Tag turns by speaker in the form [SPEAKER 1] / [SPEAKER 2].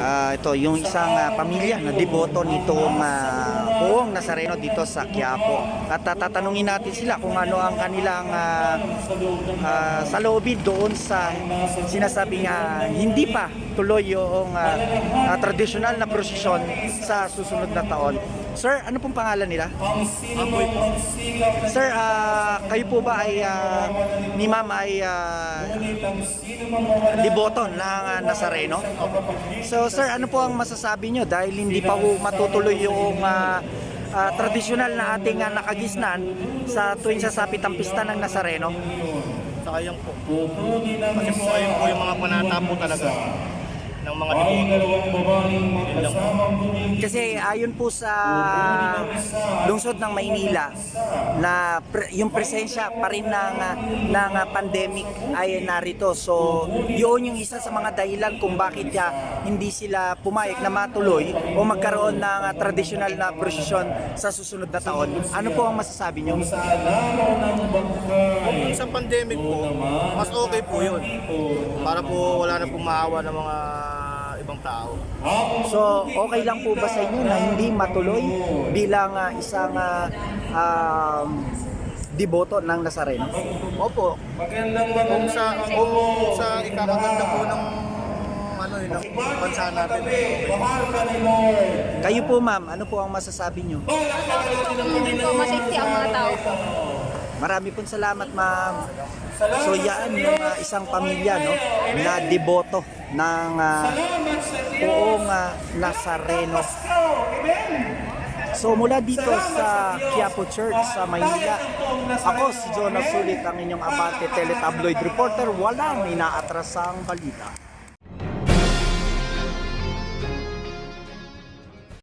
[SPEAKER 1] Ah, ito yung isang ah, pamilya na deboto nitong uh, buong Nazareno dito sa Quiapo. At ah, tatanungin natin sila kung ano ang kanilang uh, salobin doon sa sinasabing ah, hindi pa tuloy yung ah, ah, tradisyonal na prosesyon sa susunod na taon. Sir, ano pong pangalan nila? Sir, ah, kayo po ba ay ah, ni Ma'am ay ah, deboto ng ah, Nazareno? So sir, ano po ang masasabi nyo dahil hindi pa po matutuloy yung ah, ah, tradisyonal na ating ah, nakagisnan sa tuwing sasapit ang pista ng Nazareno?
[SPEAKER 2] Sayang po. Kasi po ayun po yung mga panata po talaga ng mga po.
[SPEAKER 1] Kasi ayon po sa lungsod ng Maynila na pre- yung presensya pa rin ng, ah, ng ah, pandemic ay narito. So yun yung isa sa mga dahilan kung bakit ah, hindi sila pumayag na matuloy o magkaroon ng ah, tradisyonal na prosesyon sa susunod na taon. Ano po ang masasabi nyo?
[SPEAKER 2] Kung sa pandemic po, mas okay po yun. Para po wala na pong maawa ng mga ibang tao.
[SPEAKER 1] So, okay lang po ba sa inyo na hindi matuloy bilang ah, isang ah, um, deboto ng Nazareno?
[SPEAKER 2] Opo. Kung sa kung sa ikakaganda po ng ano yun, ng bansa natin.
[SPEAKER 1] Kayo po ma'am, ano po ang masasabi nyo?
[SPEAKER 3] Hindi po masafety ang mga tao po.
[SPEAKER 1] Marami pong salamat ma'am. So yan yung ah, isang pamilya no na deboto ng uh, buong ah, Nazareno. So mula dito sa Quiapo Church sa Maynila, ako si Jonas Sulit ang inyong abante teletabloid reporter, walang inaatrasang balita.